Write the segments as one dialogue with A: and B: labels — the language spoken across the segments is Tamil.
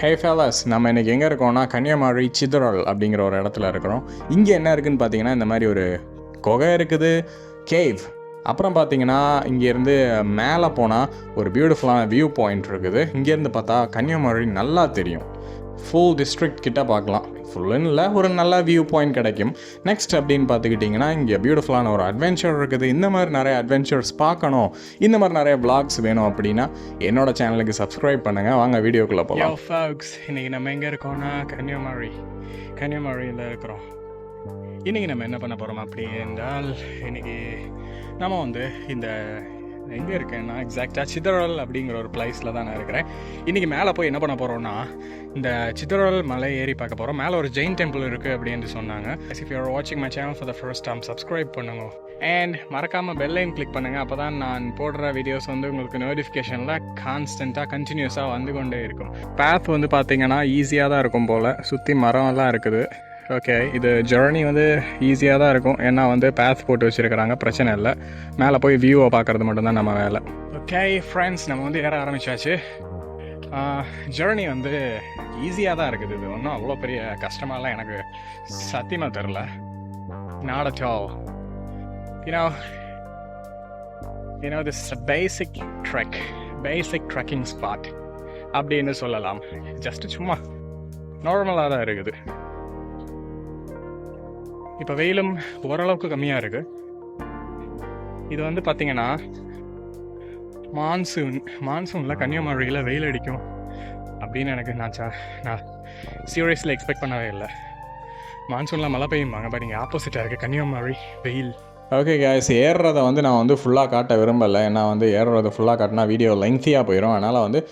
A: ஹே ஃபேலஸ் நம்ம இன்றைக்கி எங்கே இருக்கோம்னா கன்னியாகுமரி சிதறல் அப்படிங்கிற ஒரு இடத்துல இருக்கிறோம். இங்கே என்ன இருக்குதுன்னு பார்த்தீங்கன்னா இந்த மாதிரி ஒரு குகை இருக்குது கேவ் அப்புறம் பார்த்தீங்கன்னா இங்கேருந்து மேலே போனால் ஒரு பியூட்டிஃபுல்லான வியூ பாயிண்ட் இருக்குது. இங்கேருந்து பார்த்தா கன்னியாகுமரி நல்லா தெரியும். ஃபுல் டிஸ்ட்ரிக்ட் கிட்ட பார்க்கலாம். ஃபுல்லுன்னு இல்லை ஒரு நல்ல வியூ பாயிண்ட் கிடைக்கும். நெக்ஸ்ட் அப்படின்னு பார்த்துக்கிட்டிங்கன்னா இங்கே பியூட்டிஃபுல்லான ஒரு அட்வென்ச்சர் இருக்குது. இந்த மாதிரி நிறைய அட்வென்ச்சர்ஸ் பார்க்கணும். இந்த மாதிரி நிறைய விளாக்ஸ் வேணும் அப்படின்னா என்னோட சேனலுக்கு சப்ஸ்கிரைப் பண்ணுங்கள் வாங்க வீடியோக்குள்ளே போகலாம்
B: ஃபாக்ஸ் இன்றைக்கி நம்ம எங்கே இருக்கோம்னா கன்னியாகுமரி. கன்னியாகுமரியில் இருக்கிறோம். இன்றைக்கி நம்ம என்ன பண்ண போகிறோம் அப்படி என்றால் இன்றைக்கி நம்ம வந்து இந்த எங்கே இருக்கேன்னா எக்ஸாக்டாக சிதறல் அப்படிங்கிற ஒரு பிளேஸில் தான் நான் இருக்கிறேன். இன்றைக்கி மேலே போய் என்ன பண்ண போகிறோன்னா இந்த சிதறல் மலை ஏறி பார்க்க போகிறோம் மேலே ஒரு ஜெயின் டெம்பிள் இருக்குது அப்படின்னு சொன்னாங்க. இஃப் யூஆர் வாட்சிங் my channel for the first time subscribe பண்ணுங்க. அண்ட் மறக்காமல் பெல்லைன் கிளிக் பண்ணுங்கள் அப்போ தான் நான் போடுற வீடியோஸ் வந்து உங்களுக்கு நோட்டிஃபிகேஷனில் கான்ஸ்டண்ட்டாக கண்டினியூஸாக வந்து கொண்டே இருக்கும். பேத் வந்து பார்த்தீங்கன்னா ஈஸியாக தான் இருக்கும் போல். சுற்றி மரம்லாம் இருக்குது. ஓகே இது ஜேர்னி வந்து ஈஸியாக தான் இருக்கும். ஏன்னா வந்து பேத் போட்டு வச்சுருக்கிறாங்க. பிரச்சனை இல்லை. மேலே போய் வியூவை பார்க்குறது மட்டும்தான் நம்ம வேலை. ஓகே ஃப்ரெண்ட்ஸ் நம்ம வந்து ஏற ஆரம்பித்தாச்சு ஜேர்னி வந்து ஈஸியாக தான் இருக்குது. இது ஒன்றும் அவ்வளோ பெரிய கஷ்டமாலாம் எனக்கு சத்தியமாக தெரில not at all you know you know this basic trek basic trekking spot அப்படின்னு சொல்லலாம். ஜஸ்ட் சும்மா நார்மலாக தான் இருக்குது. இப்போ வெயிலும் ஓரளவுக்கு கம்மியாக இருக்குது இது வந்து பார்த்தீங்கன்னா மான்சூன் மான்சூனில் கன்னியாகுமரியில் வெயில் அடிக்கும் அப்படின்னு எனக்கு நான் சா நான் சீரியஸில் எக்ஸ்பெக்ட் பண்ணவே இல்லை. மான்சூனில் மழை பெய்யும்பாங்க பட் இங்கே ஆப்போசிட்டாக இருக்குது கன்னியாகுமரி வெயில்.
A: ஓகே கேஸ் ஏறுறதை வந்து நான் வந்து ஃபுல்லாக காட்ட விரும்பலை. ஏன்னா வந்து ஏறுறத ஃபுல்லாக காட்டினா வீடியோ லென்த்தியாக போயிடும் அதனால் வந்து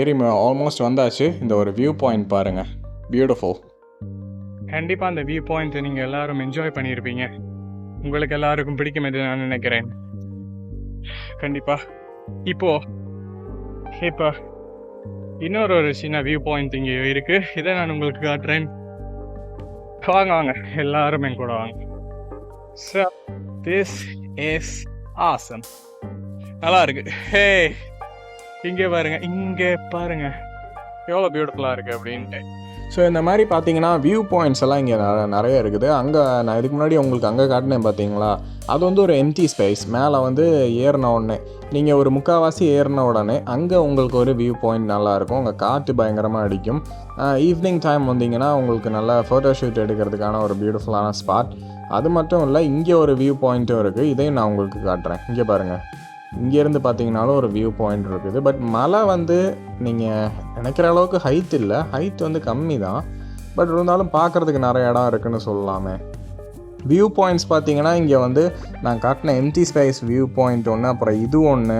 A: ஏறி ஆல்மோஸ்ட் வந்தாச்சு. இந்த ஒரு வியூ பாயிண்ட் பாருங்கள் பியூட்டிஃபுல்
B: கண்டிப்பாக அந்த வியூ பாயிண்ட் நீங்கள் எல்லாரும் என்ஜாய் பண்ணியிருப்பீங்க உங்களுக்கு எல்லாருக்கும் பிடிக்கும் என்று நான் நினைக்கிறேன். கண்டிப்பாக இப்போ இப்போ இன்னொரு ஒரு சின்ன வியூ பாயிண்ட் இங்கே இருக்குது இதை நான் உங்களுக்கு காட்டுறேன். வாங்க வாங்க. எல்லாரும் என் கூட வாங்க. ஸோ திஸ் இஸ் ஆசம் நல்லா இருக்கு. ஹே இங்கே பாருங்க இங்கே பாருங்க. எவ்வளோ பியூட்டிஃபுல்லாக இருக்குது அப்படின்ட்டு.
A: ஸோ இந்த மாதிரி பார்த்தீங்கன்னா வியூ பாயிண்ட்ஸ் எல்லாம் இங்கே நிறைய இருக்குது. அங்கே நான் இதுக்கு முன்னாடி உங்களுக்கு அங்கே காட்டினேன் பார்த்தீங்களா? அது வந்து ஒரு எம்டி ஸ்பேஸ் மேலே வந்து ஏறின உடனே நீங்கள் ஒரு முக்கால்வாசி ஏறின உடனே அங்கே உங்களுக்கு ஒரு வியூ பாயிண்ட் நல்லாயிருக்கும் அங்கே காற்று பயங்கரமாக அடிக்கும். ஈவினிங் டைம் வந்தீங்கன்னா உங்களுக்கு நல்லா ஃபோட்டோ ஷூட் எடுக்கிறதுக்கான ஒரு பியூட்டிஃபுல்லான ஸ்பாட் அது மட்டும் இல்லை இங்கே ஒரு வியூ பாயிண்ட்டும் இருக்குது இதையும் நான் உங்களுக்கு காட்டுறேன். இங்கே பாருங்கள் இங்கேருந்து பார்த்தீங்கனாலும் ஒரு வியூ பாயிண்ட் இருக்குது. பட் மலை வந்து நீங்கள் நினைக்கிற அளவுக்கு ஹைட் இல்லை. ஹைட் வந்து கம்மி தான். பட் இருந்தாலும் பார்க்குறதுக்கு நிறைய இடம் இருக்குன்னு சொல்லலாமே. வியூ பாயிண்ட்ஸ் பார்த்தீங்கன்னா இங்கே வந்து நான் காட்டின எம்டி ஸ்பேஸ் வியூ பாயிண்ட் ஒன்று அப்புறம் இது ஒன்று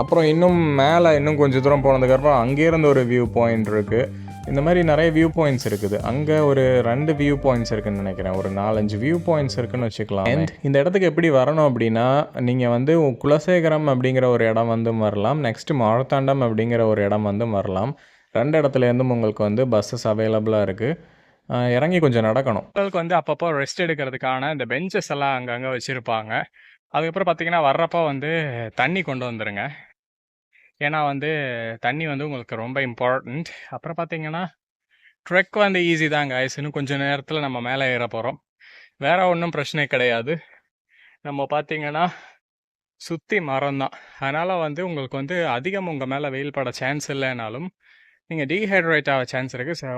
A: அப்புறம் இன்னும் மேலே இன்னும் கொஞ்சம் தூரம் போனதுக்கப்புறம் அங்கேருந்து ஒரு வியூ பாயிண்ட் இருக்குது இந்த மாதிரி நிறைய வியூ பாயிண்ட்ஸ் இருக்குது. அங்கே ஒரு ரெண்டு வியூ பாயிண்ட்ஸ் இருக்குன்னு நினைக்கிறேன். ஒரு நாலஞ்சு வியூ பாயிண்ட்ஸ் இருக்குன்னு வச்சுக்கலாம். இந்த இடத்துக்கு எப்படி வரணும் அப்படின்னா நீங்கள் வந்து குலசேகரம் அப்படிங்கிற ஒரு இடம் வந்து வரலாம். நெக்ஸ்ட்டு மாரத்தாண்டம் அப்படிங்கிற ஒரு இடம் வந்து வரலாம். ரெண்டு இடத்துலேருந்தும் உங்களுக்கு வந்து பஸ்ஸஸ் அவைலபிளாக இருக்குது இறங்கி கொஞ்சம் நடக்கணும்.
B: மக்களுக்கு வந்து அப்பப்போ ரெஸ்ட் எடுக்கிறதுக்கான இந்த பெஞ்சஸ் எல்லாம் அங்கங்கே வச்சுருப்பாங்க. அதுக்கப்புறம் பார்த்தீங்கன்னா வர்றப்போ வந்து தண்ணி கொண்டு வந்துருங்க. ஏன்னா வந்து தண்ணி வந்து உங்களுக்கு ரொம்ப இம்பார்ட்டண்ட் அப்புறம் பார்த்தீங்கன்னா ட்ரெக் வந்து ஈஸி தாங்க இன்னும் கொஞ்சம் நேரத்தில் நம்ம மேலே ஏற போகிறோம் வேற ஒன்றும் பிரச்சனை கிடையாது. நம்ம பார்த்தீங்கன்னா சுற்றி மரம் தான். அதனால் வந்து உங்களுக்கு வந்து அதிகம் உங்கள் மேலே வெயில் பட சான்ஸ் இல்லைனாலும் நீங்கள் டீஹைட்ரேட் ஆக சான்ஸ் இருக்குது ஸோ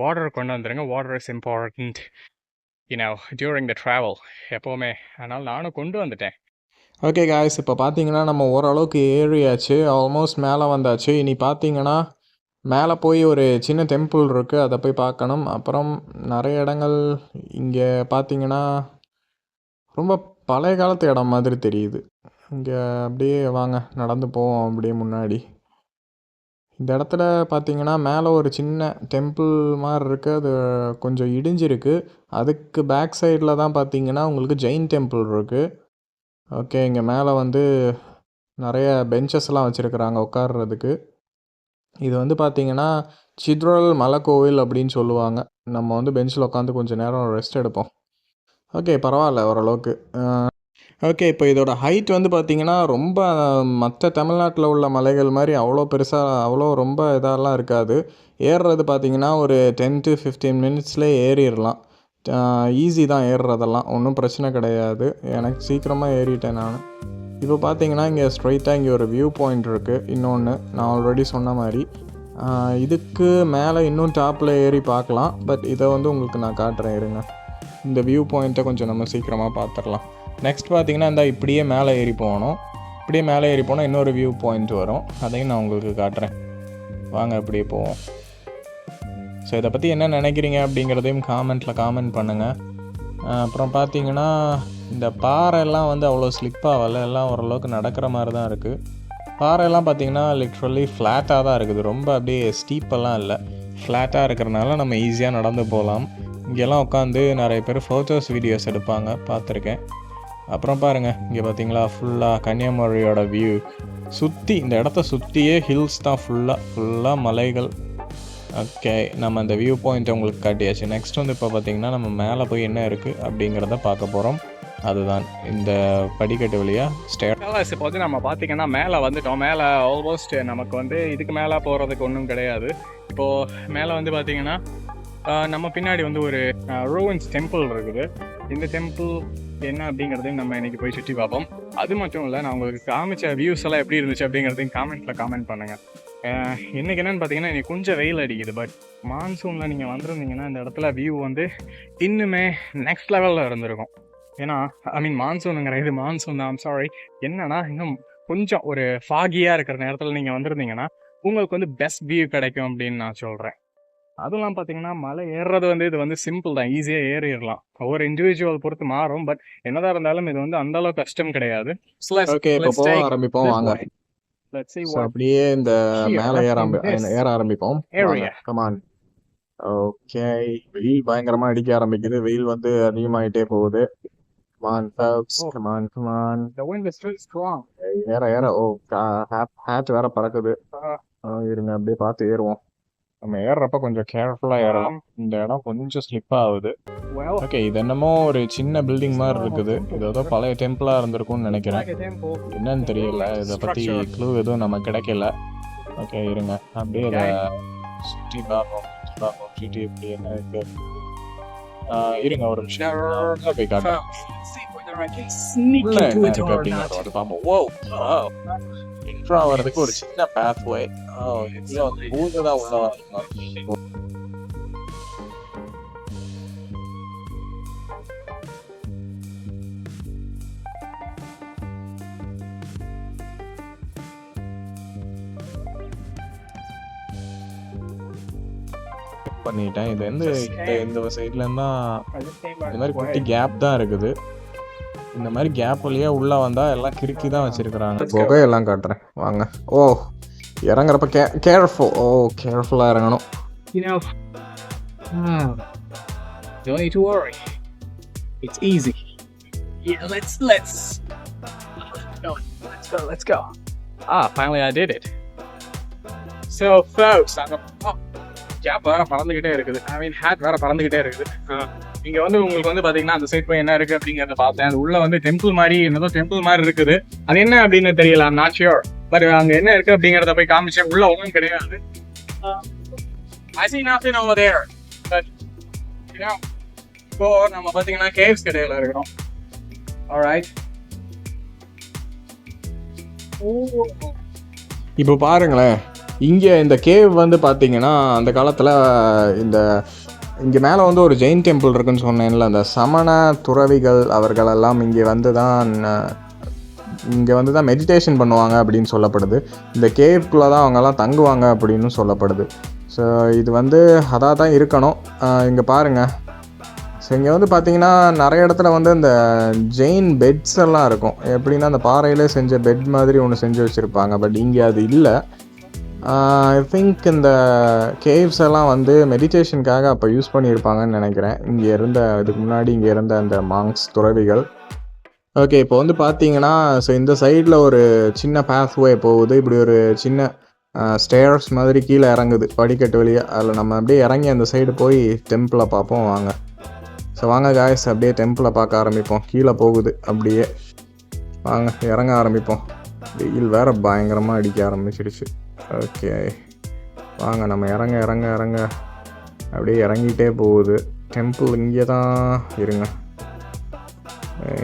B: வாட்டர் கொண்டு வந்துடுங்க water is important you know during the travel எப்போவுமே. அதனால் நானும் கொண்டு வந்துட்டேன்.
A: ஓகே காய்ஸ் இப்போ பார்த்தீங்கன்னா நம்ம ஓரளவுக்கு ஏறியாச்சு. ஆல்மோஸ்ட் மேலே வந்தாச்சு. இனி பார்த்தீங்கன்னா மேலே போய் ஒரு சின்ன டெம்பிள் இருக்குது அதை போய் பார்க்கணும். அப்புறம் நிறைய இடங்கள் இங்கே பார்த்தீங்கன்னா ரொம்ப பழைய காலத்து இடம் மாதிரி தெரியுது. இங்கே அப்படியே வாங்க நடந்து போவோம் அப்படியே முன்னாடி. இந்த இடத்துல பார்த்தீங்கன்னா மேலே ஒரு சின்ன டெம்பிள் மாதிரி இருக்குது அது கொஞ்சம் இடிஞ்சிருக்கு. அதுக்கு பேக் சைடில் தான் பார்த்தீங்கன்னா உங்களுக்கு ஜெயின் டெம்பிள் இருக்குது ஓகே இங்கே மேலே வந்து நிறைய பெஞ்சஸ்லாம் வச்சுருக்குறாங்க உட்கார்றதுக்கு. இது வந்து பார்த்தீங்கன்னா சித்ரல் மலைக்கோவில் அப்படின்னு சொல்லுவாங்க. நம்ம வந்து பெஞ்சில் உட்காந்து கொஞ்சம் நேரம் ரெஸ்ட் எடுப்போம். ஓகே பரவாயில்ல ஓரளவுக்கு. ஓகே இப்போ இதோட ஹைட் வந்து பார்த்தீங்கன்னா ரொம்ப மற்ற தமிழ்நாட்டில் உள்ள மலைகள் மாதிரி அவ்வளோ பெருசாக அவ்வளோ ரொம்ப இதாலாம் இருக்காது. ஏறுறது பார்த்தீங்கன்னா ஒரு டென் டு ஃபிஃப்டீன் மினிட்ஸ்லேயே ஏறிடலாம் ஈஸி தான் ஏறுறதெல்லாம். ஒன்றும் பிரச்சனை கிடையாது. எனக்கு சீக்கிரமாக ஏறிட்டேன் நான். இப்போ பார்த்தீங்கன்னா இங்கே ஸ்ட்ரைட்டாக இங்கே ஒரு வியூ பாயிண்ட் இருக்குது இன்னொன்று நான் ஆல்ரெடி சொன்ன மாதிரி. இதுக்கு மேலே இன்னும் டாப்பில் ஏறி பார்க்கலாம். பட் இதை வந்து உங்களுக்கு நான் காட்டுறேன் இருங்க. இந்த வியூ பாயிண்ட்டை கொஞ்சம் நம்ம சீக்கிரமாக பார்த்துடலாம் நெக்ஸ்ட் பார்த்தீங்கன்னா இந்த இப்படியே மேலே ஏறி போகணும். இப்படியே மேலே ஏறி போனால் இன்னொரு வியூ பாயிண்ட் வரும். அதையும் நான் உங்களுக்கு காட்டுறேன். வாங்க அப்படியே போவோம். ஸோ இதை பற்றி என்ன நினைக்கிறீங்க அப்படிங்கிறதையும் காமெண்ட்டில் காமெண்ட் பண்ணுங்கள் அப்புறம் பார்த்தீங்கன்னா இந்த பாறையெல்லாம் வந்து அவ்வளோ ஸ்லிப் ஆகலை எல்லாம் ஓரளவுக்கு நடக்கிற மாதிரி தான் இருக்குது பாறையெல்லாம் பார்த்தீங்கன்னா லிட்ரலி ஃப்ளாட்டாக தான் இருக்குது. ரொம்ப அப்படியே ஸ்டீப்பெல்லாம் இல்லை. ஃப்ளாட்டாக இருக்கிறனால நம்ம ஈஸியாக நடந்து போகலாம். இங்கெல்லாம் உட்காந்து நிறைய பேர் ஃபோட்டோஸ் வீடியோஸ் எடுப்பாங்க. பார்த்துருக்கேன் அப்புறம் பாருங்கள் இங்கே பார்த்தீங்களா ஃபுல்லாக கன்னியாகுமரியோட வியூ சுற்றி இந்த இடத்த சுற்றியே ஹில்ஸ் தான் ஃபுல்லாக ஃபுல்லாக மலைகள். ஓகே நம்ம அந்த வியூ பாயிண்ட் உங்களுக்கு காட்டியாச்சு. நெக்ஸ்ட் வந்து இப்போ பார்த்தீங்கன்னா நம்ம மேலே போய் என்ன இருக்குது அப்படிங்கிறத பார்க்க போகிறோம் அதுதான் இந்த படிக்கட்டு வழியாக ஸ்டே
B: Fellas, இப்போ வந்து நம்ம பார்த்தீங்கன்னா மேலே வந்துட்டோம். மேலே ஆல்மோஸ்ட் நமக்கு வந்து இதுக்கு மேலே போகிறதுக்கு ஒன்றும் கிடையாது. இப்போது மேலே வந்து பார்த்தீங்கன்னா நம்ம பின்னாடி வந்து ஒரு ரோவன்ஸ் டெம்பிள் இருக்குது. இந்த டெம்பிள் என்ன அப்படிங்கிறதையும் நம்ம இன்னைக்கு போய் சுற்றி பார்ப்போம். அது மட்டும் இல்லை நான் உங்களுக்கு காமிச்ச வியூஸ் எல்லாம் எப்படி இருந்துச்சு அப்படிங்கிறதையும் காமெண்ட்டில் காமெண்ட் பண்ணுங்கள் இன்னைக்கு என்னன்னு பார்த்தீங்கன்னா இன்னைக்கு கொஞ்சம் வெயில் அடிக்குது. பட் மான்சூனில் நீங்கள் வந்திருந்தீங்கன்னா இந்த இடத்துல வியூ வந்து இன்னுமே நெக்ஸ்ட் லெவலில் இருந்திருக்கும். ஏன்னா ஐ மீன் மான்சூனுங்கிற இது மான்சூன் தான். சாரி என்னன்னா இன்னும் கொஞ்சம் ஒரு ஃபாகியாக இருக்கிற நேரத்தில் நீங்கள் வந்திருந்தீங்கன்னா உங்களுக்கு வந்து பெஸ்ட் வியூ கிடைக்கும் அப்படின்னு நான் சொல்கிறேன் அதெல்லாம் பார்த்தீங்கன்னா மலை ஏறுறது வந்து இது வந்து சிம்பிள் தான். ஈஸியாக ஏறிடலாம். ஒவ்வொரு இண்டிவிஜுவல் பொறுத்து மாறும். பட் என்னதான் இருந்தாலும் இது வந்து அந்த அளவுக்கு கஷ்டம் கிடையாது.
A: ஓகே இப்போ ஆரம்பிப்போம். வாங்க.
B: Let's see what
A: அப்படியே இந்த மேலே ஏற ஏற ஆரம்பிப்போம். கமான் ஓகே வெயில் பயங்கரமா அடிக்க ஆரம்பிக்குது. வெயில் வந்து அதிகமாயிட்டே போகுது. Come on
B: Oh.
A: Come on come on
B: the wind is too strong.
A: ஏற ஏற. ஓ ஹேட் வேற பறக்குது.
B: Uh,
A: ஆ, இருங்க அப்படியே பார்த்து ஏறுவோம். நம்ம ஏறுறப்ப கொஞ்சம் கேர்ஃபுல்லா ஏறலாம். இந்த இடம் கொஞ்சம் ஸ்லிப் ஆகுது. ஓகே இது என்னமோ ஒரு சின்ன பில்டிங் மாதிரி இருக்குது. இது ஏதோ பழைய டெம்பிளா இருந்திருக்கும்னு நினைக்கிறேன். என்னன்னு தெரியல. இதை
B: Structure.
A: க்ளூ எதுவும் நமக்கு கிடைக்கல. ஓகே இருங்க. அப்படியே இதை சுற்றி பார்ப்போம். பார்ப்போம். சுற்றி எப்படி என்ன இருக்கு. இருங்க ஒரு நிமிஷம். போய் காட்டுறேன். வந்து பார்ப்போம். ஓ இன்ட்ரோ ஆகிறதுக்கு ஒரு சின்ன பாத்வே இதுல வந்து பூந்து தான் உள்ள வரணும் பண்ணிட்டேன் இது வந்து இந்த இந்த சைட்ல இருந்தா இந்த மாதிரி. குட்டி கேப் தான் இருக்குது இந்த மாதிரி கேப் வழியா உள்ள வந்தா எல்லாம் கிறுக்கி தான் வச்சிருக்கிறாங்க
B: Let's go.
A: புகையெல்லாம் காட்டுறேன் வாங்க ஓ இறங்குறப்ப கே கேர்ஃபுல் ஓ கேர்ஃபுல்லாக இறங்கணும்
B: You know, ah, don't need to worry. It's easy. Yeah, let's let's go. Let's go. Let's go. Ah, finally I did it. So, folks, அங்க கேப் வேற பறந்துகிட்டே இருக்குது ஐ மீன் ஹேட் வேற பறந்துகிட்டே இருக்குது ஆஹ், இங்க வந்து உங்களுக்கு வந்து பாத்தீங்கன்னா அந்த சைட் போய் என்ன இருக்கு அப்படிங்கறத பார்த்தேன். அது உள்ள வந்து டெம்பிள் மாதிரி என்னதோ டெம்பிள் மாதிரி இருக்குது. அது என்ன அப்படின்னு தெரியல. நாட் ஷியோர் பட் அங்க என்ன இருக்கு அப்படிங்கறத போய் காமிச்சேன். உள்ள ஒன்றும் கிடையாது. Um, I see nothing over there. But, இப்போ நம்ம பாத்தீங்கன்னா கேவ்ஸ் கடையில் இருக்கிறோம். ஆல்ரைட்
A: இப்போ பாருங்களேன். இங்கே இந்த கேவ் வந்து பார்த்தீங்கன்னா அந்த காலத்தில் இந்த இங்கே மேலே வந்து ஒரு ஜெயின் டெம்பிள் இருக்குன்னு சொன்னேன்ல அந்த சமண துறவிகள் அவர்களெல்லாம் இங்கே வந்து தான் இங்கே வந்து தான் மெடிடேஷன் பண்ணுவாங்க அப்படின்னு சொல்லப்படுது. இந்த கேவ்குள்ளே தான் அவங்கெல்லாம் தங்குவாங்க அப்படின்னு சொல்லப்படுது. ஸோ இது வந்து அதாக தான் இருக்கணும் இங்கே பாருங்கள் ஸோ இங்கே வந்து பார்த்தீங்கன்னா நிறைய இடத்துல வந்து இந்த ஜெயின் பெட்ஸ் எல்லாம் இருக்கும். எப்படின்னா அந்த பாறையிலே செஞ்ச பெட் மாதிரி ஒன்று செஞ்சு வச்சுருப்பாங்க. பட் இங்கே அது இல்லை. ஐ திங்க் இந்த கேவ்ஸ் எல்லாம் வந்து மெடிடேஷனுக்காக அப்போ யூஸ் பண்ணியிருப்பாங்கன்னு நினைக்கிறேன். இங்கே இருந்த இதுக்கு முன்னாடி இங்கே இருந்த அந்த மாங்ஸ் துறவிகள். ஓகே இப்போ வந்து பார்த்தீங்கன்னா ஸோ இந்த சைடில் ஒரு சின்ன பாத்வே போகுது. இப்படி ஒரு சின்ன ஸ்டேர்ஸ் மாதிரி கீழே இறங்குது. படிக்கட்டு வழியாக அதில் நம்ம அப்படியே இறங்கி அந்த சைடு போய் டெம்பிளை பார்ப்போம் வாங்க. ஸோ வாங்க காய்ஸ் அப்படியே டெம்பிளை பார்க்க ஆரம்பிப்போம். கீழே போகுது அப்படியே. வாங்க இறங்க ஆரம்பிப்போம். வெயில் வேற பயங்கரமாக அடிக்க ஆரம்பிச்சிடுச்சு ஓகே. வாங்க நம்ம இறங்க இறங்க இறங்க. அப்படியே இறங்கிட்டே போகுது. டெம்பிள் இங்கே தான் இருங்க.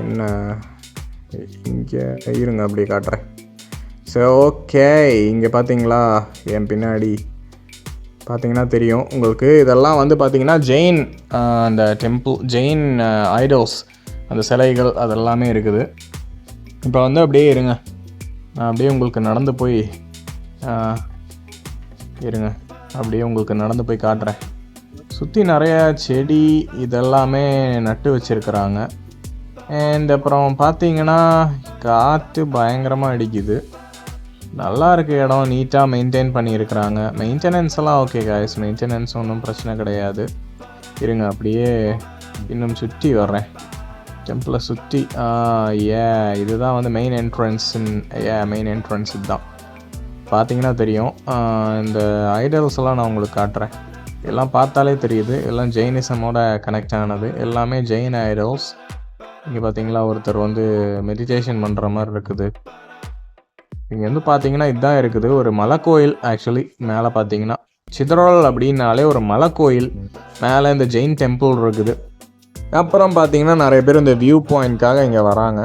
A: என்ன? இங்கே இருங்க அப்படியே காட்டுறேன். சரி ஓகே இங்கே பார்த்தீங்களா? என் பின்னாடி பார்த்தீங்கன்னா தெரியும். உங்களுக்கு இதெல்லாம் வந்து பார்த்தீங்கன்னா ஜெயின் அந்த டெம்பிள் ஜெயின் ஐடல்ஸ் அந்த சிலைகள் அதெல்லாமே இருக்குது. இப்போ வந்து அப்படியே இருங்க. நான் அப்படியே உங்களுக்கு நடந்து போய் இருங்க. அப்படியே உங்களுக்கு நடந்து போய் காட்டுறேன். சுற்றி நிறையா செடி இதெல்லாமே நட்டு வச்சுருக்குறாங்க. அண்ட் அப்புறம் பார்த்தீங்கன்னா காற்று பயங்கரமாக அடிக்குது. நல்லா இருக்க இடம். நீட்டாக மெயின்டைன் பண்ணியிருக்கிறாங்க. மெயின்டெனன்ஸ் எல்லாம் ஓகே காய்ஸ் மெயின்டெனன்ஸ் ஒன்றும் பிரச்சனை கிடையாது. இருங்க அப்படியே இன்னும் சுற்றி வர்றேன். டெம்பிளை சுற்றி ஏ இதுதான் வந்து மெயின் என்ட்ரன்ஸ் ஏ மெயின் என்ட்ரன்ஸ் இதுதான் பார்த்தீங்கன்னா தெரியும். இந்த ஐடல்ஸ் எல்லாம் நான் உங்களுக்கு காட்டுறேன். எல்லாம் பார்த்தாலே தெரியுது. எல்லாம் ஜெயினிசமோட கனெக்ட் ஆனது. எல்லாமே ஜெயின் ஐடல்ஸ் இங்கே பார்த்தீங்களா ஒருத்தர் வந்து மெடிடேஷன் பண்ணுற மாதிரி இருக்குது. இங்கே வந்து பார்த்தீங்கன்னா இதுதான் இருக்குது. ஒரு மலைக்கோயில் ஆக்சுவலி மேலே பார்த்தீங்கன்னா. சிதறல் அப்படின்னாலே ஒரு மலைக்கோயில். மேலே இந்த ஜெயின் டெம்பிள் இருக்குது. அப்புறம் பார்த்தீங்கன்னா நிறைய பேர் இந்த வியூ பாயிண்ட்காக இங்கே வராங்க.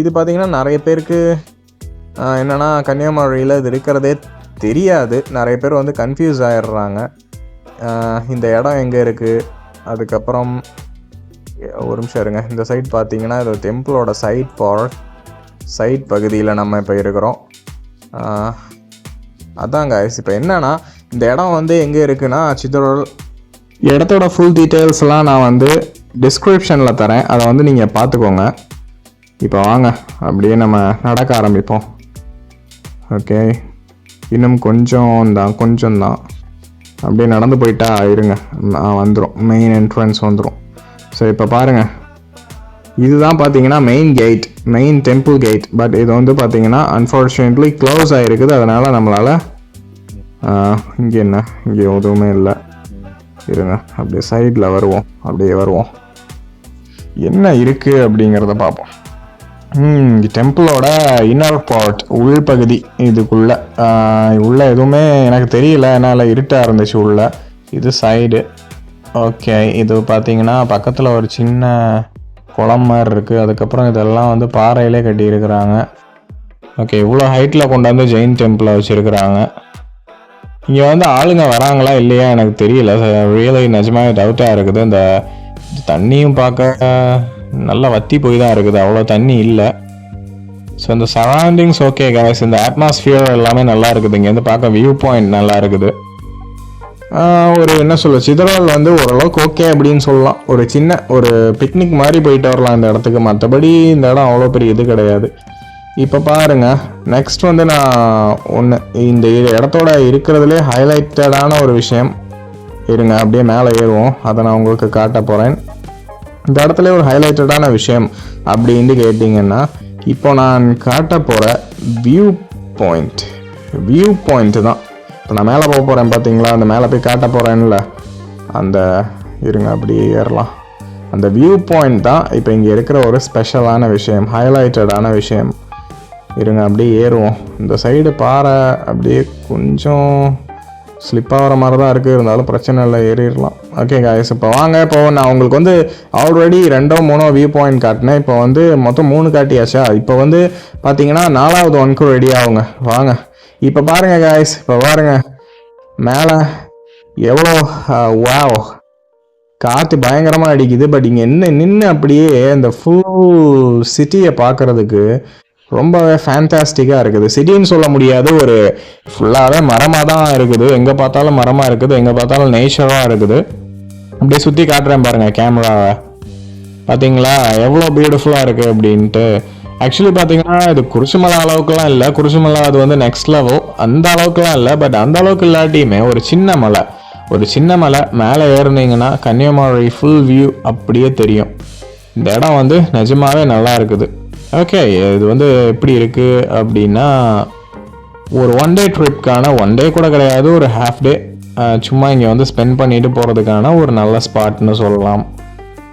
A: இது பார்த்தீங்கன்னா நிறைய பேருக்கு என்னன்னா கன்னியாகுமரியில் இது இருக்கிறதே தெரியாது. நிறைய பேர் வந்து கன்ஃபியூஸ் ஆகிடுறாங்க இந்த இடம் எங்கே இருக்குது அதுக்கப்புறம் ஒரு நிமிஷம் இருங்க. இந்த சைட் பார்த்தீங்கன்னா இது டெம்பிளோட சைட் பார்ட் சைட் பகுதியில் நம்ம இப்போ இருக்கிறோம். அதாங்க இப்போ என்னன்னா இந்த இடம் வந்து எங்கே இருக்குன்னா சித்தரோல் இடத்தோட ஃபுல் டீட்டெயில்ஸ்லாம் நான் வந்து டிஸ்கிரிப்ஷனில் தரேன். அதை வந்து நீங்கள் பார்த்துக்கோங்க. இப்போ வாங்க. அப்படியே நம்ம நடக்க ஆரம்பிப்போம். ஓகே இன்னும் கொஞ்சம் தான் கொஞ்சம் தான். அப்படியே நடந்து போயிட்டா இருங்க. வந்துடும் மெயின் என்ட்ரன்ஸ் வந்துடும் ஸோ இப்போ பாருங்கள் இதுதான் பார்த்தீங்கன்னா main gate main temple gate but இது வந்து பார்த்தீங்கன்னா அன்ஃபார்ச்சுனேட்லி க்ளோஸ் ஆகிருக்குது அதனால் நம்மளால் இங்கே என்ன? இங்கே எதுவுமே இல்லை. இருங்க. அப்படியே சைடில் வருவோம். அப்படியே வருவோம். என்ன இருக்குது அப்படிங்கிறத பார்ப்போம் டெம்பிளோட இன்னர் பார்ட் உள்பகுதி இதுக்குள்ள. உள்ளே உள்ள எதுவுமே எனக்கு தெரியல என்னால் இருட்டாக இருந்துச்சு உள்ள. இது சைடு ஓகே இது பார்த்தீங்கன்னா பக்கத்தில் ஒரு சின்ன குளம் மாதிரி இருக்குது அதுக்கப்புறம் இதெல்லாம் வந்து பாறையிலே கட்டியிருக்கிறாங்க. ஓகே இவ்வளோ ஹைட்டில் கொண்டாந்து ஜெயின் டெம்பிளை வச்சுருக்கிறாங்க. இங்கே வந்து ஆளுங்க வராங்களா இல்லையா எனக்கு தெரியல. ரியலி நிஜமாவே டவுட்டாக இருக்குது. இந்த தண்ணியும் பார்க்க நல்லா வத்தி போய் தான் இருக்குது அவ்வளோ தண்ணி இல்லை. ஸோ இந்த சரௌண்டிங்ஸ் ஓகே கேஸ் இந்த அட்மாஸ்ஃபியர் எல்லாமே நல்லா இருக்குது. இங்கேருந்து பார்க்க வியூ பாயிண்ட் நல்லா இருக்குது. ஒரு என்ன சொல்ல சிதறால் வந்து ஓரளவுக்கு ஓகே அப்படின்னு சொல்லலாம். ஒரு சின்ன ஒரு பிக்னிக் மாதிரி போயிட்டு வரலாம் இந்த இடத்துக்கு. மற்றபடி இந்த இடம் அவ்வளோ பெரிய இது கிடையாது. இப்போ பாருங்கள் நெக்ஸ்ட் வந்து நான் ஒன்று இந்த இடத்தோட இருக்கிறதுலே ஹைலைட்டடான ஒரு விஷயம். இருங்க அப்படியே மேலே ஏறுவோம். அதை நான் உங்களுக்கு காட்ட போகிறேன் இந்த இடத்துல ஒரு ஹைலைட்டடான விஷயம் அப்படின்னு கேட்டிங்கன்னா இப்போ நான் காட்ட போகிற வியூ பாயிண்ட் வியூ பாயிண்ட் தான். இப்போ நான் மேலே போக போகிறேன் பார்த்தீங்களா அந்த மேலே போய் காட்ட போகிறேன்ல அந்த இருங்க அப்படியே ஏறலாம். அந்த வியூ பாயிண்ட் தான் இப்போ இங்கே இருக்கிற ஒரு ஸ்பெஷலான விஷயம் ஹைலைட்டடான விஷயம். இருங்க அப்படியே ஏறுவோம். இந்த சைடு பாறை அப்படியே கொஞ்சம் ஸ்லிப் ஆகிற மாதிரி தான் இருக்குது இருந்தாலும் பிரச்சனை இல்லை ஏறிடலாம். ஓகே காய்ஸ் இப்போ வாங்க. இப்போ நான் உங்களுக்கு வந்து ஆல்ரெடி ரெண்டோ மூணோ வியூ பாயிண்ட் காட்டினேன். இப்போ வந்து மொத்தம் மூணு காட்டியாச்சா? இப்போ வந்து பார்த்தீங்கன்னா நாலாவது ஒன்க்கு ரெடி ஆகுங்க. வாங்க. இப்போ பாருங்க காய்ஸ் இப்போ பாருங்கள் மேலே எவ்வளோ வாவ் காற்று பயங்கரமாக அடிக்குது. பட் இங்கே என்ன நின்று அப்படியே இந்த ஃபுல் சிட்டியை பார்க்குறதுக்கு ரொம்பவே ஃபேண்டாஸ்டிக்காக இருக்குது. சிட்டின்னு சொல்ல முடியாது ஒரு ஃபுல்லாகவே மரமாக தான் இருக்குது. எங்கே பார்த்தாலும் மரமாக இருக்குது எங்கே பார்த்தாலும் நேச்சராக இருக்குது. அப்படியே சுற்றி காட்டுறேன் பாருங்கள் கேமராவை பார்த்தீங்களா எவ்வளோ பியூட்டிஃபுல்லாக இருக்குது அப்படின்ட்டு. ஆக்சுவலி பார்த்தீங்கன்னா இது குருசுமலை அளவுக்குலாம் இல்லை. குருசுமலை அது வந்து நெக்ஸ்ட் லெவல் அந்த அளவுக்குலாம் இல்லை பட் அந்த அளவுக்கு இல்லாட்டியுமே ஒரு சின்ன மலை. ஒரு சின்ன மலை மேலே ஏறினீங்கன்னா கன்னியாகுமரி ஃபுல் வியூ அப்படியே தெரியும். இந்த இடம் வந்து நிஜமாவே நல்லா இருக்குது. ஓகே இது வந்து எப்படி இருக்குது அப்படின்னா ஒரு ஒன் டே ட்ரிப்க்கான ஒன் டே கூட கிடையாது ஒரு ஹாஃப் டே சும்மா இங்கே வந்து ஸ்பெண்ட் பண்ணிட்டு போகிறதுக்கான ஒரு நல்ல ஸ்பாட்னு சொல்லலாம்.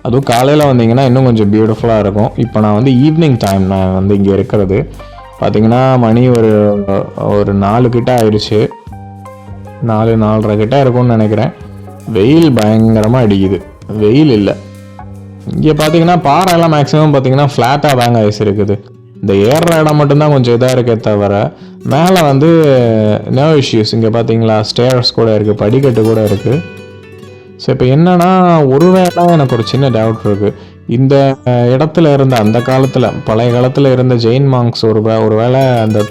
A: அதுவும் காலையில் வந்தீங்கன்னா இன்னும் கொஞ்சம் பியூட்டிஃபுல்லாக இருக்கும். இப்போ நான் வந்து ஈவினிங் டைம் நான் வந்து இங்கே இருக்கிறது. பார்த்தீங்கன்னா மணி ஒரு ஒரு நாலு கிட்ட ஆயிடுச்சு நாலு நாலரை கிட்ட இருக்கும்னு நினைக்கிறேன். வெயில் பயங்கரமாக அடிக்குது. வெயில் இல்லை. இங்கே பார்த்தீங்கன்னா பாறையெல்லாம் மேக்ஸிமம் பார்த்தீங்கன்னா ஃப்ளாட்டாக தாங்க ஐஸ் இருக்குது. இந்த ஏறுற இடம் மட்டும்தான் கொஞ்சம் இதாக இருக்கே தவிர மேலே வந்து நோ இஷ்யூஸ் இங்கே பார்த்தீங்களா ஸ்டேர்ஸ் கூட இருக்குது படிக்கட்டு கூட இருக்குது ஸோ இப்போ என்னன்னா ஒருவேளை எனக்கு ஒரு சின்ன டவுட் இருக்குது இந்த இடத்துல இருந்த அந்த காலத்தில் பழைய காலத்தில் இருந்த ஜெயின் மாங்க்ஸ் ஒரு ஒரு வேளை அந்த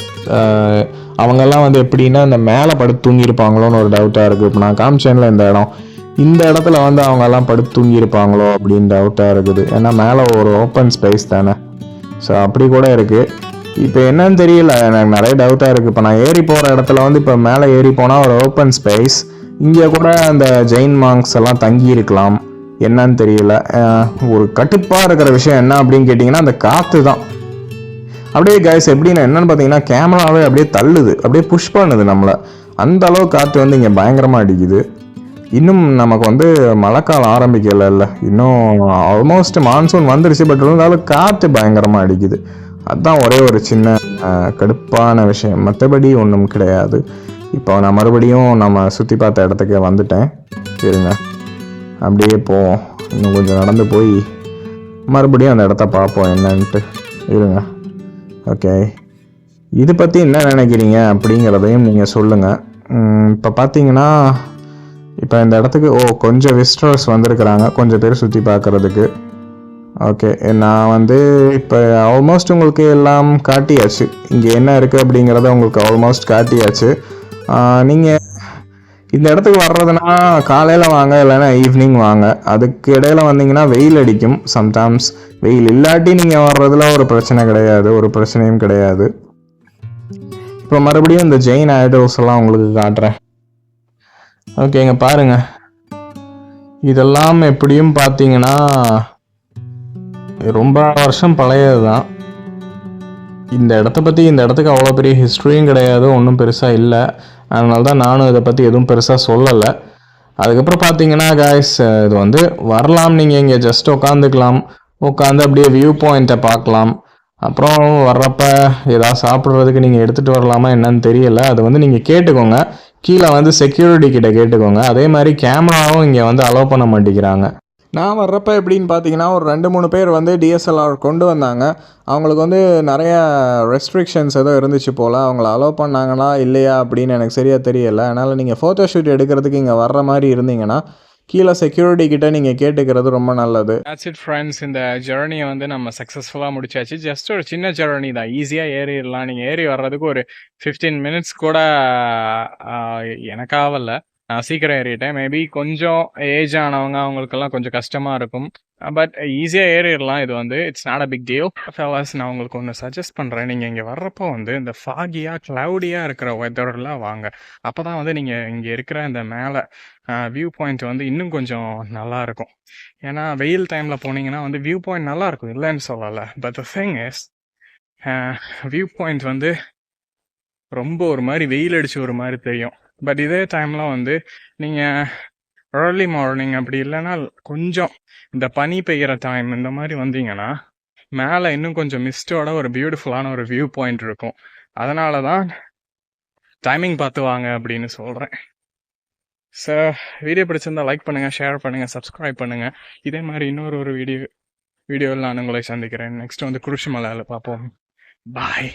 A: அவங்கெல்லாம் வந்து எப்படின்னா இந்த மேலே படுத்து தூங்கியிருப்பாங்களோன்னு ஒரு டவுட்டாக இருக்குது இப்போ நான் காமிச்சேன்ல இந்த இடம். இந்த இடத்துல வந்து அவங்கெல்லாம் படுத்து தூங்கியிருப்பாங்களோ அப்படின்னு டவுட்டாக இருக்குது. ஏன்னா மேலே ஒரு ஓப்பன் ஸ்பேஸ் தானே. ஸோ அப்படி கூட இருக்குது இப்போ என்னன்னு தெரியல. எனக்கு நிறைய டவுட்டாக இருக்குது இப்போ நான் ஏறி போகிற இடத்துல வந்து இப்போ மேலே ஏறி போனால் ஒரு ஓப்பன் ஸ்பேஸ் இங்கே கூட அந்த ஜெயின் மாங்க்ஸ் எல்லாம் தங்கி இருக்கலாம். என்னன்னு தெரியல. ஒரு கட்டுப்பாக இருக்கிற விஷயம் என்ன அப்படின்னு கேட்டிங்கன்னா அந்த காற்று தான். அப்படியே கைஸ் எப்படின்னா என்னன்னு பார்த்தீங்கன்னா கேமராவே அப்படியே தள்ளுது. அப்படியே புஷ் பண்ணுது நம்மளை. அந்த அளவு காற்று வந்து இங்கே பயங்கரமாக அடிக்குது. இன்னும் நமக்கு வந்து மழைக்காலம் ஆரம்பிக்கல இல்லை இன்னும் ஆல்மோஸ்ட் மான்சூன் வந்துருச்சு பட் இருந்தாலும் காற்று பயங்கரமாக அடிக்குது. அதுதான் ஒரே ஒரு சின்ன கடுப்பான விஷயம். மற்றபடி ஒன்றும் கிடையாது. இப்போ நான் மறுபடியும் நம்ம சுற்றி பார்த்த இடத்துக்கு வந்துட்டேன். இருங்க. அப்படியே போவோம். இன்னும் கொஞ்சம் நடந்து போய் மறுபடியும் அந்த இடத்த பார்ப்போம் என்னன்ட்டு. இருங்க. ஓகே. இது பற்றி என்ன நினைக்கிறீங்க அப்படிங்கிறதையும் நீங்கள் சொல்லுங்கள் இப்போ பார்த்தீங்கன்னா இப்போ இந்த இடத்துக்கு ஓ கொஞ்சம் விசிட்டர்ஸ் வந்திருக்கிறாங்க. கொஞ்சம் பேர் சுற்றி பார்க்குறதுக்கு. ஓகே நான் வந்து இப்போ ஆல்மோஸ்ட் உங்களுக்கு எல்லாம் காட்டியாச்சு. இங்கே என்ன இருக்குது அப்படிங்கிறத உங்களுக்கு ஆல்மோஸ்ட் காட்டியாச்சு. நீங்கள் இந்த இடத்துக்கு வர்றதுனா காலையில் வாங்க இல்லைன்னா ஈவினிங் வாங்க. அதுக்கு இடையில வந்தீங்கன்னா வெயில் அடிக்கும். சம்டைம்ஸ் வெயில் இல்லாட்டி நீங்கள் வர்றதுல ஒரு பிரச்சனை கிடையாது. ஒரு பிரச்சனையும் கிடையாது. இப்போ மறுபடியும் இந்த ஜெயின் ஐடல்ஸ் எல்லாம் உங்களுக்கு காட்டுறேன். ஓகேங்க பாருங்க. இதெல்லாம் எப்படியும் பார்த்தீங்கன்னா ரொம்ப வருஷம் பழையது தான் இந்த இடத்த பற்றி இந்த இடத்துக்கு அவ்வளோ பெரிய ஹிஸ்ட்ரியும் கிடையாது ஒன்றும் பெருசாக இல்லை. அதனால தான் நானும் இதை பற்றி எதுவும் பெருசாக சொல்லலை. அதுக்கப்புறம் பார்த்தீங்கன்னா காய்ஸ் இது வந்து வரலாம். நீங்கள் இங்கே ஜஸ்ட் உட்காந்துக்கலாம் உட்காந்து அப்படியே வியூ பாயிண்ட்டை பார்க்கலாம் அப்புறம் வர்றப்ப ஏதாவது சாப்பிட்றதுக்கு நீங்கள் எடுத்துகிட்டு வரலாமா என்னன்னு தெரியல. அது வந்து நீங்கள் கேட்டுக்கோங்க. கீழே வந்து செக்யூரிட்டி கிட்ட கேட்டுக்கோங்க. அதே மாதிரி கேமராவும் இங்கே வந்து அலோவ் பண்ண மாட்டேங்கிறாங்க. நான் வர்றப்ப எப்படின்னு பார்த்தீங்கன்னா ஒரு ரெண்டு மூணு பேர் வந்து டிஎஸ்எல்ஆர் கொண்டு வந்தாங்க. அவங்களுக்கு வந்து நிறைய ரெஸ்ட்ரிக்ஷன்ஸ் ஏதோ இருந்துச்சு போல். அவங்கள அலோவ் பண்ணாங்களா இல்லையா அப்படின்னு எனக்கு சரியாக தெரியலை. அதனால் நீங்கள் ஃபோட்டோ ஷூட் எடுக்கிறதுக்கு இங்கே வர்ற மாதிரி இருந்தீங்கன்னா கீழே செக்யூரிட்டி கிட்ட நீங்கள் கேட்டுக்கிறது ரொம்ப நல்லது.
B: That's இட் ஃப்ரெண்ட்ஸ் இந்த ஜெர்னியை வந்து நம்ம சக்ஸஸ்ஃபுல்லாக முடிச்சாச்சு. ஜஸ்ட் ஒரு சின்ன ஜெர்னி தான். ஈஸியாக ஏறிடலாம். நீங்கள் ஏறி வர்றதுக்கு ஒரு ஃபிஃப்டீன் மினிட்ஸ் கூட ஆஹ், எனக்கு ஆகல நான் சீக்கிரம் ஏறிட்டேன். மேபி கொஞ்சம் ஏஜ் ஆனவங்க அவங்களுக்கெல்லாம் கொஞ்சம் கஷ்டமாக இருக்கும். Uh, பட் ஈஸியாக ஏறிடலாம். இது வந்து it's not a big deal ஃபெவாஸ் நான் உங்களுக்கு ஒன்று சஜஸ்ட் பண்ணுறேன் நீங்கள் இங்கே வர்றப்போ வந்து இந்த ஃபாகியாக க்ளவுடியாக இருக்கிற வெதரில் வாங்க. அப்போ தான் வந்து நீங்கள் இங்கே இருக்கிற இந்த மேலே வியூ பாயிண்ட் வந்து இன்னும் கொஞ்சம் நல்லா இருக்கும். ஏன்னா வெயில் டைமில் போனீங்கன்னா வந்து வியூ பாயிண்ட் நல்லாயிருக்கும் இல்லைன்னு சொல்லலை. But the thing is view point வந்து ரொம்ப ஒரு மாதிரி வெயில் அடித்து ஒரு மாதிரி தெரியும். பட் இதே டைமில் வந்து நீங்கள் ஏர்லி மார்னிங் அப்படி இல்லைன்னா கொஞ்சம் இந்த பனி பெய்கிற டைம் இந்த மாதிரி வந்தீங்கன்னா மேலே இன்னும் கொஞ்சம் மிஸ்டோட ஒரு பியூட்டிஃபுல்லான ஒரு வியூ பாயிண்ட் இருக்கும். அதனால தான் டைமிங் பார்த்து வாங்க அப்படின்னு சொல்கிறேன் ஸோ வீடியோ பிடிச்சிருந்தா லைக் பண்ணுங்கள் ஷேர் பண்ணுங்கள் சப்ஸ்கிரைப் பண்ணுங்கள் இதே மாதிரி இன்னொரு ஒரு வீடியோ வீடியோவில் நான் உங்களை சந்திக்கிறேன். நெக்ஸ்ட் வந்து குருஷி மலையில் பார்ப்போம். பாய்